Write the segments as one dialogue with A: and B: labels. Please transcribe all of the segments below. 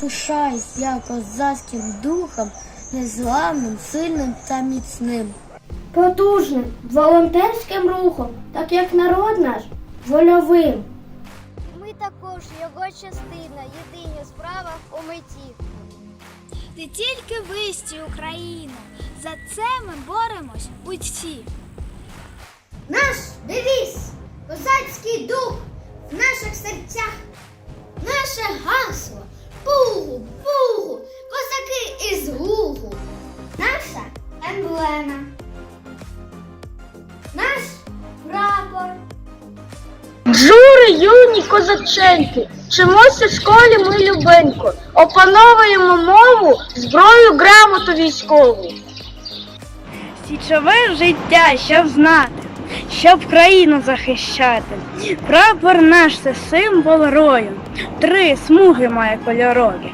A: Пишаюсь я козацьким духом, незламним, сильним та міцним.
B: Потужним волонтерським рухом, так як народ наш вольовим.
C: Ми також його частина, єдині в справах у меті.
D: Не тільки висті Україна, за це ми боремось усі.
C: Наш девіз, козацький дух в наших серцях. Емблема. Наш прапор.
B: Джури, юні козаченьки, вчимося в школі ми любенько, опановуємо мову, зброю, грамоту військову.
E: Січове життя, щоб знати, щоб країну захищати. Прапор наш це символ рою. Три смуги має кольорові.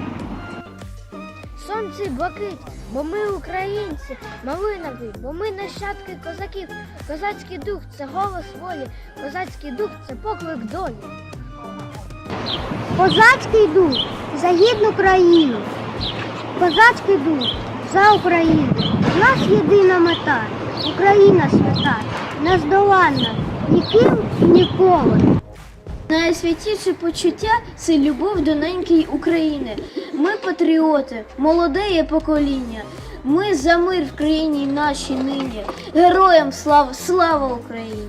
C: Сонце блакить, бо ми українці, малинові, бо ми нащадки козаків. Козацький дух це голос волі, козацький дух це поклик долі.
B: Козацький дух за гідну країну. Козацький дух за Україну. У нас єдина мета. Україна свята, нездоланна, ніким і ніколи.
A: Найсвятіше почуття це любов до ненької України. Ми патріоти, молоде покоління. Ми за мир в країні нашій нині. Героям слава, слава Україні!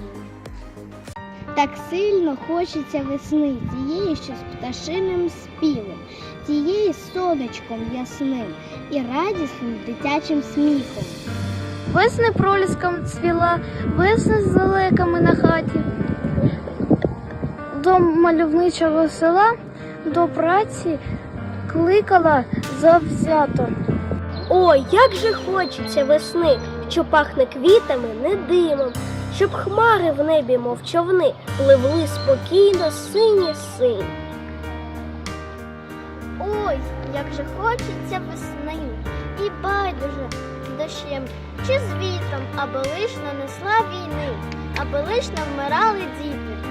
B: Так сильно хочеться весни, тієї, що з пташиним співом, тієї з сонечком ясним і радісним дитячим сміхом.
A: Весни проліском цвіла, весни з лелеками на хаті. До мальовничого села, до праці кликала завзято.
B: Ой, як же хочеться весни, що пахне квітами, не димом, щоб хмари в небі, мов човни, пливли спокійно сині синь.
C: Ой, як же хочеться весни, і байдуже дощем чи з вітром, аби лиш не несла війни, аби лиш не вмирали діти,